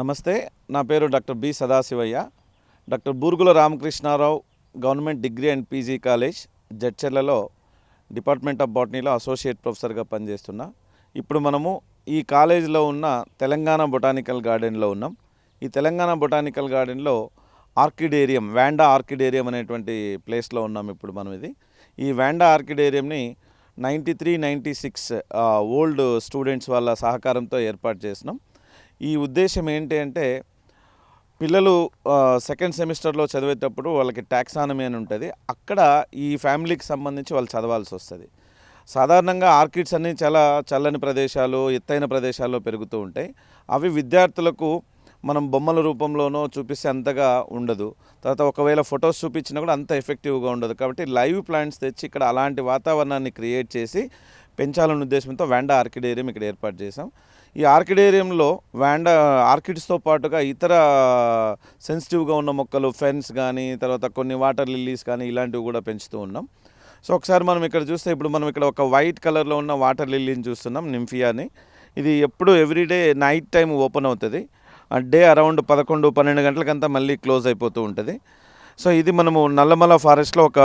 నమస్తే నా పేరు doctor B Sadashivaiah. Doctor Burgula Ramakrishnarao government degree and PG college జడ్చెర్లలో department of బాటనీలో associate ప్రొఫెసర్గా పనిచేస్తున్నా. ఇప్పుడు మనము ఈ కాలేజీలో ఉన్న తెలంగాణ బొటానికల్ గార్డెన్లో ఉన్నాం. ఈ తెలంగాణ బొటానికల్ గార్డెన్లో ఆర్కిడేరియం వ్యాండా ఆర్కిడేరియం అనేటువంటి ప్లేస్లో ఉన్నాం ఇప్పుడు మనం ఇది. ఈ vanda ఆర్కిడేరియంని ninety three ninety six old students వాళ్ళ సహకారంతో ఏర్పాటు చేసినాం. ఈ ఉద్దేశం ఏంటి అంటే పిల్లలు సెకండ్ సెమిస్టర్లో చదివేటప్పుడు వాళ్ళకి ట్యాక్సానమీ అని ఉంటుంది. అక్కడ ఈ ఫ్యామిలీకి సంబంధించి వాళ్ళు చదవాల్సి వస్తుంది. సాధారణంగా ఆర్కిడ్స్ అన్నీ చాలా చల్లని ప్రదేశాలు ఎత్తైన ప్రదేశాల్లో పెరుగుతూ ఉంటాయి. అవి విద్యార్థులకు మనం బొమ్మల రూపంలోనో చూపిస్తే అంతగా ఉండదు. తర్వాత ఒకవేళ ఫొటోస్ చూపించినా కూడా అంత ఎఫెక్టివ్గా ఉండదు. కాబట్టి లైవ్ ప్లాంట్స్ తెచ్చి ఇక్కడ అలాంటి వాతావరణాన్ని క్రియేట్ చేసి పెంచాలనే ఉద్దేశంతో వెండా ఆర్కిడేరియం ఇక్కడ ఏర్పాటు చేసాం ఈ ఆర్కిడేరియంలో వ్యాండ ఆర్కిడ్స్తో పాటుగా ఇతర సెన్సిటివ్గా ఉన్న మొక్కలు ఫెన్స్ కానీ తర్వాత కొన్ని వాటర్ లిల్లీస్ కానీ ఇలాంటివి కూడా పెంచుతూ ఉన్నాం. సో ఒకసారి మనం ఇక్కడ చూస్తే ఇప్పుడు మనం ఇక్కడ ఒక వైట్ కలర్లో ఉన్న వాటర్ లిల్లీని చూస్తున్నాం నింఫియాని. ఇది ఎప్పుడు ఎవ్రీడే నైట్ టైం ఓపెన్ అవుతుంది. డే అరౌండ్ పదకొండు పన్నెండు గంటలకంతా మళ్ళీ క్లోజ్ అయిపోతూ ఉంటుంది. సో ఇది మనము నల్లమల ఫారెస్ట్లో ఒక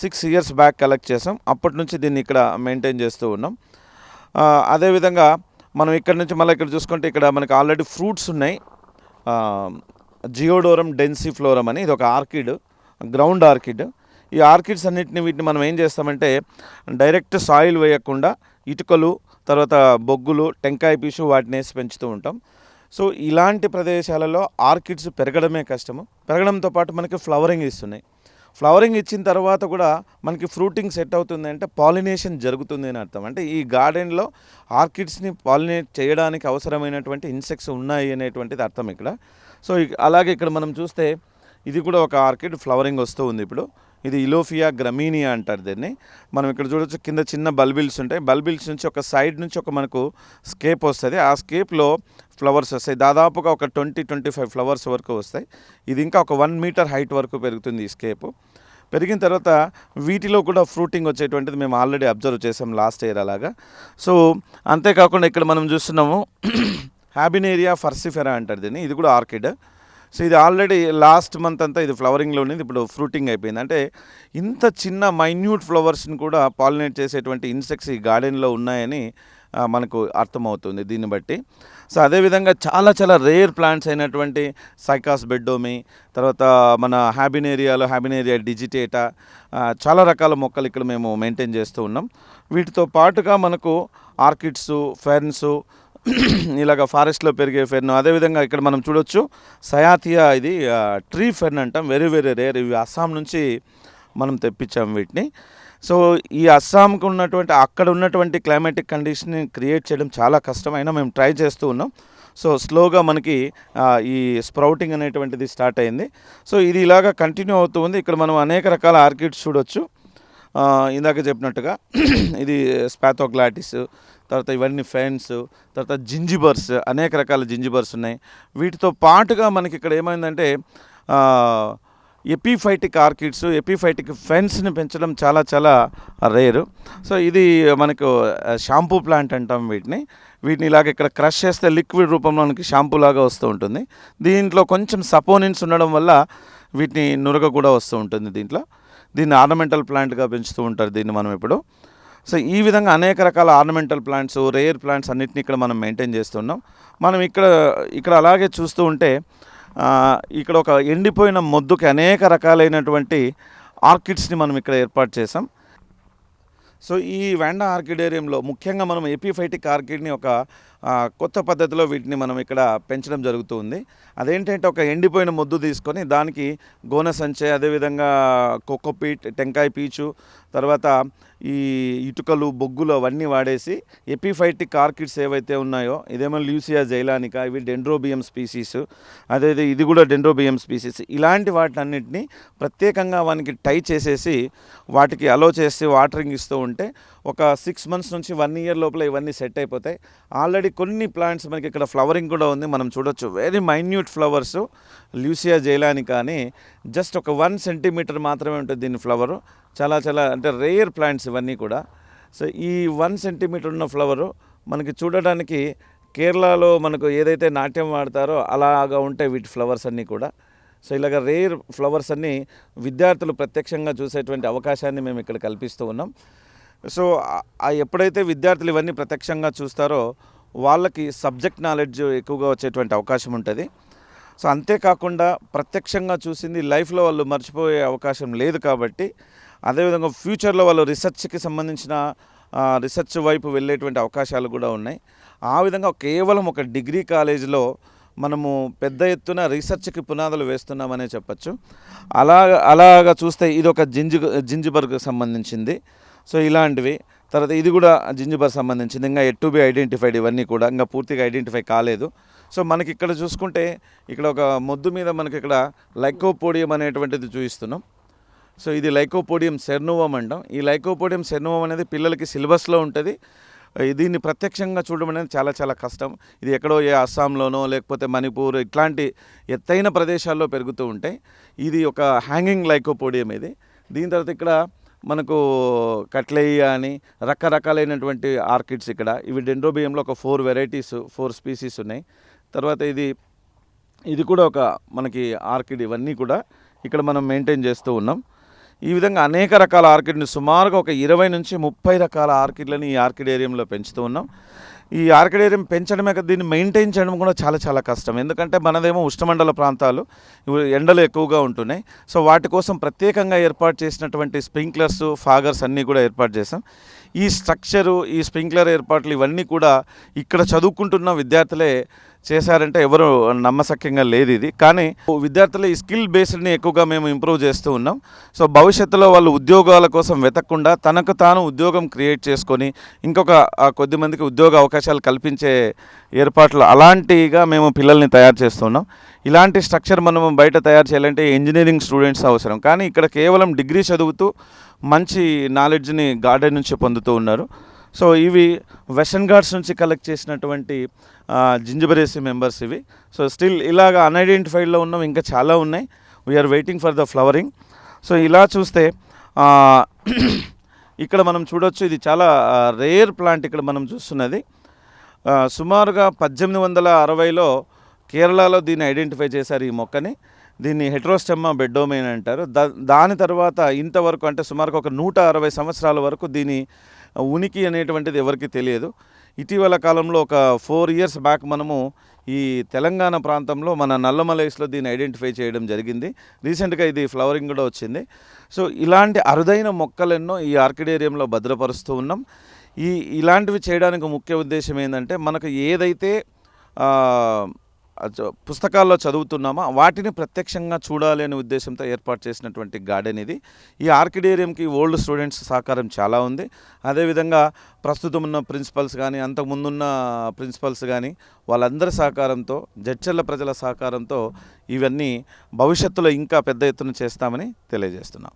సిక్స్ ఇయర్స్ బ్యాక్ కలెక్ట్ చేసాం. అప్పటి నుంచి దీన్ని ఇక్కడ మెయింటైన్ చేస్తూ ఉన్నాం. అదేవిధంగా మనం ఇక్కడ నుంచి మళ్ళీ ఇక్కడ చూసుకుంటే ఇక్కడ మనకి ఆల్రెడీ ఫ్రూట్స్ ఉన్నాయి. జియోడోరం డెన్సిఫ్లోరం అని ఇది ఒక ఆర్కిడ్ గ్రౌండ్ ఆర్కిడ్. ఈ ఆర్కిడ్స్ అన్నిటిని వీటిని మనం ఏం చేస్తామంటే డైరెక్ట్ సాయిల్ వేయకుండా ఇటుకలు తర్వాత బొగ్గులు టెంకాయ పీసు వాటిని వేసి పెంచుతూ ఉంటాం. సో ఇలాంటి ప్రదేశాలలో ఆర్కిడ్స్ పెరగడమే కష్టము. పెరగడంతో పాటు మనకి ఫ్లవరింగ్ ఇస్తున్నాయి. ఫ్లవరింగ్ ఇచ్చిన తర్వాత కూడా మనకి ఫ్రూటింగ్ సెట్ అవుతుంది అంటే పాలినేషన్ జరుగుతుంది అని అర్థం. అంటే ఈ గార్డెన్లో ఆర్కిడ్స్ని పాలినేట్ చేయడానికి అవసరమైనటువంటి ఇన్సెక్ట్స్ ఉన్నాయి అనేటువంటిది అర్థం ఇక్కడ. సో అలాగే ఇక్కడ మనం చూస్తే ఇది కూడా ఒక ఆర్కిడ్ ఫ్లవరింగ్ వస్తూ ఉంది ఇప్పుడు. ఇది ఇలోఫియా గ్రమీనియా అంటారు దీన్ని. మనం ఇక్కడ చూడొచ్చు కింద చిన్న బల్బిల్స్ ఉంటాయి. బల్బిల్స్ నుంచి ఒక సైడ్ నుంచి ఒక మనకు స్కేప్ వస్తుంది. ఆ స్కేప్లో ఫ్లవర్స్ వస్తాయి. దాదాపుగా ఒక ట్వంటీ ట్వంటీ ఫైవ్ ఫ్లవర్స్ వరకు వస్తాయి. ఇది ఇంకా ఒక వన్ మీటర్ హైట్ వరకు పెరుగుతుంది ఈ స్కేప్. పెరిగిన తర్వాత వీటిలో కూడా ఫ్రూటింగ్ వచ్చేటువంటిది మేము ఆల్రెడీ అబ్జర్వ్ చేసాం లాస్ట్ ఇయర్ అలాగా. సో అంతేకాకుండా ఇక్కడ మనం చూస్తున్నాము హ్యాబినేరియా ఫర్సిఫెరా అంటారు దీన్ని. ఇది కూడా ఆర్కిడ్. సో ఇది ఆల్రెడీ లాస్ట్ మంత్ అంతా ఇది ఫ్లవరింగ్లో ఉన్నది. ఇప్పుడు ఫ్రూటింగ్ అయిపోయింది. అంటే ఇంత చిన్న మైన్యూట్ ఫ్లవర్స్ని కూడా పాలినేట్ చేసేటువంటి ఇన్సెక్ట్స్ ఈ గార్డెన్లో ఉన్నాయని మనకు అర్థమవుతుంది దీన్ని బట్టి. సో అదేవిధంగా చాలా చాలా రేర్ ప్లాంట్స్ అయినటువంటి సైకాస్ బెడ్డోమి తర్వాత మన హ్యాబినేరియాలో హ్యాబినేరియా డిజిటేటా చాలా రకాల మొక్కలు ఇక్కడ మేము మెయింటైన్ చేస్తూ ఉన్నాం. వీటితో పాటుగా మనకు ఆర్కిడ్స్ ఫెర్న్స్ ఇలాగ ఫారెస్ట్లో పెరిగే ఫెర్న్ అదేవిధంగా ఇక్కడ మనం చూడొచ్చు సయాతియా ఇది ట్రీ ఫెర్న్ అంటాం. Very very rare. ఇవి అస్సాం నుంచి మనం తెప్పించాం వీటిని. సో ఈ అస్సాంకు ఉన్నటువంటి అక్కడ ఉన్నటువంటి క్లైమాటిక్ కండిషన్ని క్రియేట్ చేయడం చాలా కష్టమైనా మేము ట్రై చేస్తూ ఉన్నాం. సో స్లోగా మనకి ఈ స్ప్రౌటింగ్ అనేటువంటిది స్టార్ట్ అయింది. సో ఇది ఇలాగా కంటిన్యూ అవుతూ ఉంది. ఇక్కడ మనం అనేక రకాల ఆర్కిడ్స్ చూడొచ్చు. ఇందాక చెప్పినట్టుగా ఇది స్పాథోగ్లాటిస్ తర్వాత ఇవన్నీ ఫెన్స్ తర్వాత జింజిబర్స్ అనేక రకాల జింజిబర్స్ ఉన్నాయి. వీటితో పాటుగా మనకి ఇక్కడ ఏమైందంటే ఎపిఫైటిక్ ఆర్కిడ్స్ ఎపిఫైటిక్ ఫెన్స్ని పెంచడం చాలా చాలా రేరు. సో ఇది మనకు షాంపూ ప్లాంట్ అంటాం వీటిని. వీటిని ఇలాగ ఇక్కడ క్రష్ చేస్తే లిక్విడ్ రూపంలో మనకి షాంపూ లాగా వస్తూ ఉంటుంది. దీంట్లో కొంచెం సపోనిన్స్ ఉండడం వల్ల వీటిని నురగ కూడా వస్తూ ఉంటుంది దీంట్లో. దీన్ని ఆర్నమెంటల్ ప్లాంట్గా పెంచుతూ ఉంటారు దీన్ని మనం ఇప్పుడు. సో ఈ విధంగా అనేక రకాల ఆర్నమెంటల్ ప్లాంట్స్ రేర్ ప్లాంట్స్ అన్నిటిని ఇక్కడ మనం మెయింటైన్ చేస్తున్నాం. మనం ఇక్కడ ఇక్కడ అలాగే చూస్తూ ఉంటే ఇక్కడ ఒక ఎండిపోయిన మొద్దుకి అనేక రకాలైనటువంటి ఆర్కిడ్స్ని మనం ఇక్కడ ఏర్పాటు చేసాం సో ఈ వెండా ఆర్కిడేరియంలో ముఖ్యంగా మనం ఎపిఫైటిక్ ఆర్కిడ్ని ఒక కొత్త పద్ధతిలో వీటిని మనం ఇక్కడ పెంచడం జరుగుతుంది అదేంటంటే ఒక ఎండిపోయిన మొద్దు తీసుకొని దానికి గోనె సంచే అదేవిధంగా కోకోపీట్ టెంకాయ పీచు తర్వాత ఈ ఇటుకలు బొగ్గులు అవన్నీ వాడేసి ఎపిఫైటిక్ ఆర్కిడ్స్ ఏవైతే ఉన్నాయో ఇదేమో ల్యూసియా జైలానికా ఇవి డెండ్రోబియం స్పీసీస్ అదే ఇది కూడా డెండ్రోబియం స్పీసీస్. ఇలాంటి వాటినన్నిటిని ప్రత్యేకంగా వానికి టై చేసేసి వాటికి అలో చేసి వాటరింగ్ ఇస్తూ ఉంటే ఒక సిక్స్ మంత్స్ నుంచి వన్ ఇయర్ లోపల ఇవన్నీ సెట్ అయిపోతాయి. ఆల్రెడీ కొన్ని ప్లాంట్స్ మనకి ఇక్కడ ఫ్లవరింగ్ కూడా ఉంది. మనం చూడొచ్చు. వెరీ మైన్యూట్ ఫ్లవర్స్ ల్యూసియా జైలాని కానీ జస్ట్ ఒక వన్ సెంటీమీటర్ మాత్రమే ఉంటుంది దీని ఫ్లవరు. చాలా చాలా అంటే రేయర్ ప్లాంట్స్ ఇవన్నీ కూడా. సో ఈ వన్ సెంటీమీటర్ ఉన్న ఫ్లవరు మనకి చూడడానికి కేరళలో మనకు ఏదైతే నాట్యం వాడతారో అలాగా ఉంటాయి వీటి ఫ్లవర్స్ అన్నీ కూడా. సో ఇలాగ రేర్ ఫ్లవర్స్ అన్నీ విద్యార్థులు ప్రత్యక్షంగా చూసేటువంటి అవకాశాన్ని మేము ఇక్కడ కల్పిస్తూ ఉన్నాం. సో ఆ ఎప్పుడైతే విద్యార్థులు ఇవన్నీ ప్రత్యక్షంగా చూస్తారో వాళ్ళకి సబ్జెక్ట్ నాలెడ్జ్ ఎక్కువగా వచ్చేటువంటి అవకాశం ఉంటుంది. సో అంతేకాకుండా ప్రత్యక్షంగా చూసింది లైఫ్లో వాళ్ళు మర్చిపోయే అవకాశం లేదు కాబట్టి అదేవిధంగా ఫ్యూచర్లో వాళ్ళు రీసెర్చ్కి సంబంధించిన రీసెర్చ్ వైపు వెళ్ళేటువంటి అవకాశాలు కూడా ఉన్నాయి. ఆ విధంగా కేవలం ఒక డిగ్రీ కాలేజీలో మనము పెద్ద ఎత్తున రీసెర్చ్కి పునాదులు వేస్తున్నామనే చెప్పచ్చు. అలా అలాగా చూస్తే ఇది ఒక జింజి జింజిబర్గ్కి సంబంధించింది. సో ఇలాంటివి. తర్వాత ఇది కూడా జింజిబర్ సంబంధించింది. ఇంకా ఎట్ టు బి ఐడెంటిఫైడ్ ఇవన్నీ కూడా. ఇంకా పూర్తిగా ఐడెంటిఫై కాలేదు. సో మనకి ఇక్కడ చూసుకుంటే ఇక్కడ ఒక మొద్దు మీద మనకి ఇక్కడ లైకోపోడియం అనేటువంటిది చూపిస్తున్నాం. సో ఇది లైకోపోడియం సెర్నువం అంటాం ఈ లైకోపోడియం సెర్నువం అనేది పిల్లలకి సిలబస్లో ఉంటుంది. దీన్ని ప్రత్యక్షంగా చూడడం అనేది చాలా చాలా కష్టం. ఇది ఎక్కడో ఏ అస్సాంలోనో లేకపోతే మణిపూర్ ఇట్లాంటి ఎత్తైన ప్రదేశాల్లో పెరుగుతూ ఉంటాయి. ఇది ఒక హ్యాంగింగ్ లైకోపోడియం ఇది. దీని తర్వాత ఇక్కడ మనకు కట్లేయ అని రకరకాలైనటువంటి ఆర్కిడ్స్ ఇక్కడ. ఇవి డెండ్రోబియంలో ఒక ఫోర్ వెరైటీస్ ఫోర్ స్పీసీస్ ఉన్నాయి. తర్వాత ఇది ఇది కూడా ఒక మనకి ఆర్కిడ్ ఇవన్నీ కూడా ఇక్కడ మనం మెయింటైన్ చేస్తూ ఉన్నాం. ఈ విధంగా అనేక రకాల ఆర్కిడ్ని సుమారుగా ఒక ఇరవై నుంచి ముప్పై రకాల ఆర్కిడ్లని ఈ ఆర్కిడ్ ఏరియంలో పెంచుతూ ఉన్నాం. ఈ ఆర్కిడ్ ఏరియం పెంచడమే కదా దీన్ని మెయింటైన్ చేయడం కూడా చాలా చాలా కష్టం. ఎందుకంటే మనదేమో ఉష్ణమండల ప్రాంతాలు ఎండలు ఎక్కువగా ఉంటున్నాయి. సో వాటి కోసం ప్రత్యేకంగా ఏర్పాటు చేసినటువంటి స్ప్రింక్లర్స్ ఫాగర్స్ అన్నీ కూడా ఏర్పాటు చేసాం ఈ స్ట్రక్చరు ఈ స్ప్రింక్లర్ ఏర్పాట్లు ఇవన్నీ కూడా ఇక్కడ చదువుకుంటున్న విద్యార్థులే చేశారంటే ఎవరు నమ్మసక్యంగా లేదు ఇది. కానీ విద్యార్థుల ఈ స్కిల్ బేస్డ్ని ఎక్కువగా మేము ఇంప్రూవ్ చేస్తూ ఉన్నాం. సో భవిష్యత్తులో వాళ్ళు ఉద్యోగాల కోసం వెతకకుండా తనకు తాను ఉద్యోగం క్రియేట్ చేసుకొని ఇంకొక కొద్ది మందికి ఉద్యోగ అవకాశాలు కల్పించే ఏర్పాట్లు అలాంటిగా మేము పిల్లల్ని తయారు చేస్తున్నాం ఇలాంటి స్ట్రక్చర్ మనం బయట తయారు చేయాలంటే ఇంజనీరింగ్ స్టూడెంట్స్ అవసరం. కానీ ఇక్కడ కేవలం డిగ్రీ చదువుతూ మంచి నాలెడ్జ్ని గార్డెన్ నుంచి పొందుతూ ఉన్నారు. సో ఇవి వెస్టర్న్ ఘాట్స్ నుంచి కలెక్ట్ చేసినటువంటి జింజబరేసి మెంబర్స్ ఇవి. సో స్టిల్ ఇలాగ అన్ఐడెంటిఫైడ్లో ఉన్నాం ఇంకా చాలా ఉన్నాయి. We are waiting for the flowering so ఇలా చూస్తే ఇక్కడ మనం చూడొచ్చు ఇది చాలా రేర్ ప్లాంట్ ఇక్కడ మనం చూస్తున్నది. సుమారుగా పద్దెనిమిది వందల అరవైలో కేరళలో దీన్ని ఐడెంటిఫై చేశారు ఈ మొక్కని. దీన్ని హెట్రోస్టెమ్మా బెడ్డోమైన్ అంటారు. దా దాని తర్వాత ఇంతవరకు అంటే సుమారుగా ఒక నూట అరవై సంవత్సరాల వరకు దీని ఉనికి అనేటువంటిది ఎవరికి తెలియదు. ఇటీవల కాలంలో ఒక ఫోర్ ఇయర్స్ బ్యాక్ మనము ఈ తెలంగాణ ప్రాంతంలో మన నల్లమలైస్లో దీన్ని ఐడెంటిఫై చేయడం జరిగింది. రీసెంట్గా ఇది ఫ్లవరింగ్ కూడా వచ్చింది. సో ఇలాంటి అరుదైన మొక్కలెన్నో ఈ ఆర్కిడేరియంలో భద్రపరుస్తూ ఉన్నాం. ఈ ఇలాంటివి చేయడానికి ముఖ్య ఉద్దేశం ఏంటంటే మనకు ఏదైతే పుస్తకాల్లో చదువుతున్నామో? వాటిని ప్రత్యక్షంగా చూడాలి అనే ఉద్దేశంతో ఏర్పాటు చేసినటువంటి గార్డెన్ ఇది. ఈ ఆర్కిడేరియంకి ఓల్డ్ స్టూడెంట్స్ సహకారం చాలా ఉంది. అదేవిధంగా ప్రస్తుతం ఉన్న ప్రిన్సిపల్స్ కానీ అంతకుముందున్న ప్రిన్సిపల్స్ కానీ వాళ్ళందరి సహకారంతో జడ్చర్ల ప్రజల సహకారంతో ఇవన్నీ భవిష్యత్తులో ఇంకా పెద్ద ఎత్తున చేస్తామని తెలియజేస్తున్నాం.